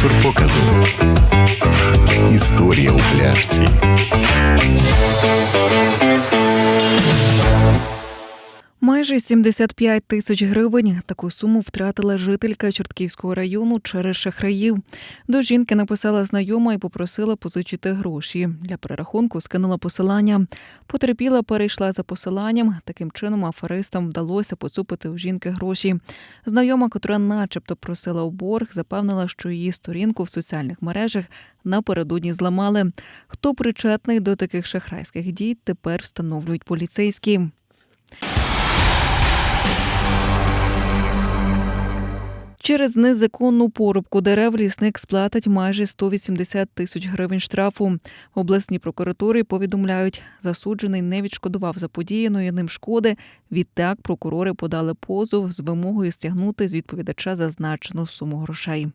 Спонсор. Історія у пляшці. Майже 75 тисяч гривень. Таку суму втратила жителька Чортківського району через шахраїв. До жінки написала знайома і попросила позичити гроші. Для перерахунку скинула посилання. Потерпіла, перейшла за посиланням. Таким чином аферистам вдалося поцупити у жінки гроші. Знайома, котра, начебто, просила у борг, запевнила, що її сторінку в соціальних мережах напередодні зламали. Хто причетний до таких шахрайських дій, тепер встановлюють поліцейські. Через незаконну порубку дерев лісник сплатить майже 180 тисяч гривень штрафу. Обласні прокуратури повідомляють, засуджений не відшкодував заподіяної ним шкоди. Відтак прокурори подали позов з вимогою стягнути з відповідача зазначену суму грошей.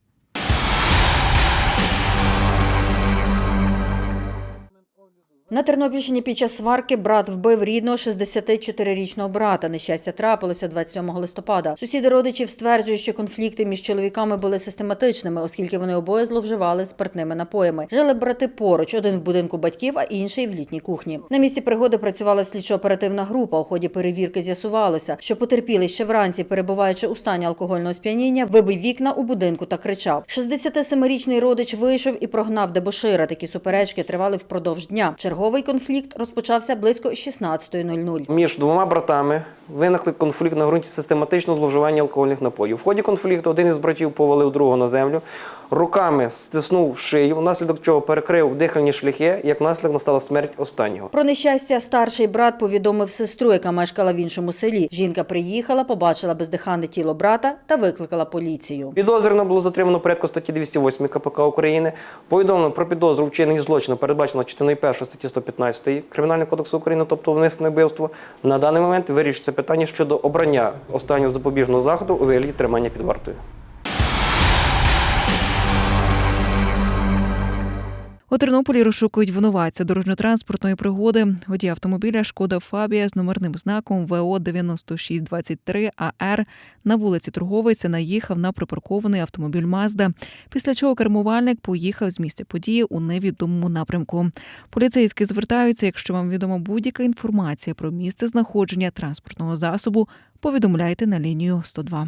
На Тернопільщині під час сварки брат вбив рідного 64-річного брата. Нещастя трапилося 27 листопада. Сусіди родичів стверджують, що конфлікти між чоловіками були систематичними, оскільки вони обоє зловживали спиртними напоями. Жили брати поруч, один в будинку батьків, а інший в літній кухні. На місці пригоди працювала слідчо-оперативна група. У ході перевірки з'ясувалося, що потерпілий ще вранці, перебуваючи у стані алкогольного сп'яніння, вибив вікна у будинку та кричав. 67-річний родич вийшов і прогнав дебошира. Такі суперечки тривали впродовж дня. Черговий конфлікт розпочався близько 16.00. Між двома братами виникли конфлікт на ґрунті систематичного зловживання алкогольних напоїв. В ході конфлікту один із братів повалив другого на землю, руками стиснув шию, внаслідок чого перекрив дихальні шляхи, як наслідок настала смерть останнього. Про нещастя старший брат повідомив сестру, яка мешкала в іншому селі. Жінка приїхала, побачила бездиханне тіло брата та викликала поліцію. Підозрювано було затримано порядку статті 208 КПК України. Повідомлено про підозру вчинення злочину, передбачено частиною 1 статті 115 Кримінального кодексу України, тобто вмисне вбивство. На даний момент вирішується питання щодо обрання останнього запобіжного заходу у вигляді тримання під вартою. У Тернополі розшукують винуватця дорожньо-транспортної пригоди. Водій автомобіля Шкода Фабія з номерним знаком ВО 9623 АР на вулиці Торговиця наїхав на припаркований автомобіль Мазда, після чого кермувальник поїхав з місця події у невідомому напрямку. Поліцейські звертаються, якщо вам відома будь-яка інформація про місце знаходження транспортного засобу, повідомляйте на лінію 102.